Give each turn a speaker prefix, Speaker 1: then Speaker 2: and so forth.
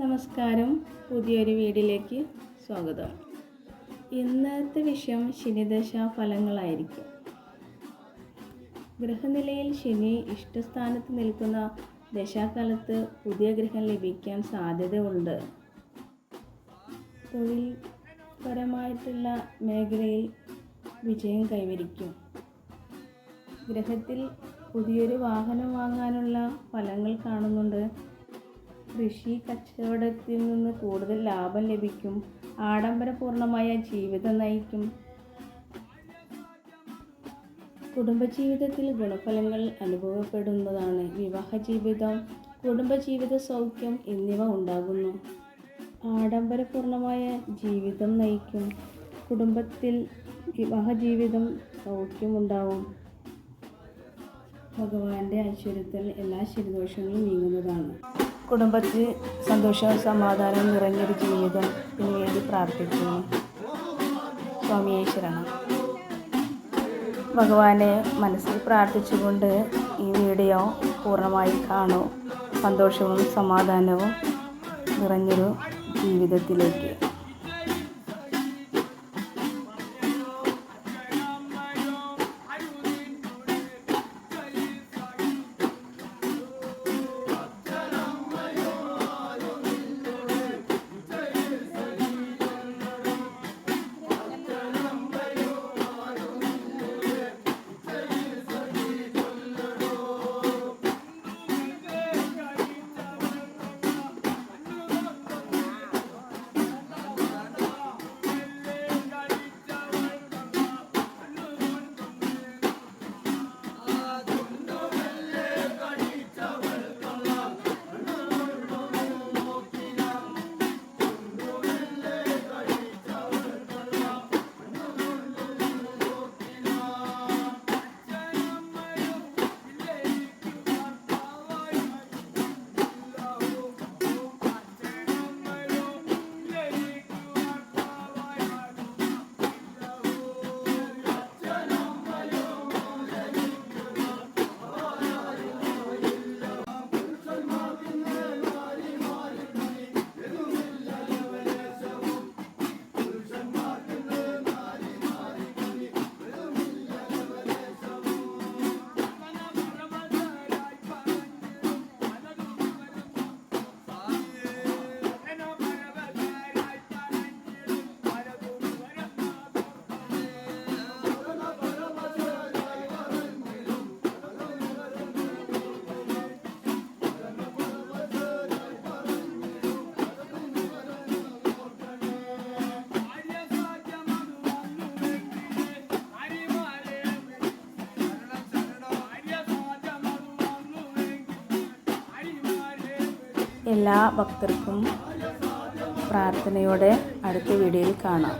Speaker 1: നമസ്കാരം. പുതിയൊരു വീഡിയോയിലേക്ക് സ്വാഗതം. ഇന്നത്തെ വിഷയം ശനിദശ ഫലങ്ങളായിരിക്കും ഗ്രഹനിലയിൽ ശനി ഇഷ്ടസ്ഥാനത്ത് നിൽക്കുന്ന ദശാകാലത്ത് പുതിയ ഗ്രഹം ലഭിക്കാൻ സാധ്യതയുണ്ട്. തൊഴിൽപരമായിട്ടുള്ള മേഖലയിൽ വിജയം കൈവരിക്കും. ഗ്രഹത്തിൽ പുതിയൊരു വാഹനം വാങ്ങാനുള്ള ഫലങ്ങൾ കാണുന്നുണ്ട്. കൃഷി കച്ചവടത്തിൽ നിന്ന് കൂടുതൽ ലാഭം ലഭിക്കും. ആഡംബരപൂർണമായ ജീവിതം നയിക്കും. കുടുംബജീവിതത്തിൽ ഗുണഫലങ്ങൾ അനുഭവപ്പെടുന്നതാണ് വിവാഹ ജീവിതം കുടുംബജീവിത സൗഖ്യം എന്നിവ ഉണ്ടാകുന്നു. ആഡംബരപൂർണമായ ജീവിതം നയിക്കും. കുടുംബത്തിൽ വിവാഹ ജീവിതം സൗഖ്യമുണ്ടാവും. ഭഗവാന്റെ ഐശ്വര്യത്തിൽ എല്ലാ ശരിദോഷങ്ങളും നീങ്ങുന്നതാണ്. കുടുംബത്തിൽ സന്തോഷവും സമാധാനവും നിറഞ്ഞൊരു ജീവിതത്തിന് വേണ്ടി പ്രാർത്ഥിക്കുന്നു. സ്വാമിയെ ശരണം. ഭഗവാനെ മനസ്സിൽ പ്രാർത്ഥിച്ചുകൊണ്ട് ഈ വീഡിയോ പൂർണമായി കാണൂ. സന്തോഷവും സമാധാനവും നിറഞ്ഞൊരു ജീവിതത്തിലേക്ക്. എല്ലാ ഭക്തർക്കും പ്രാർത്ഥനയോടെ അടുത്ത വീഡിയോയിൽ കാണാം.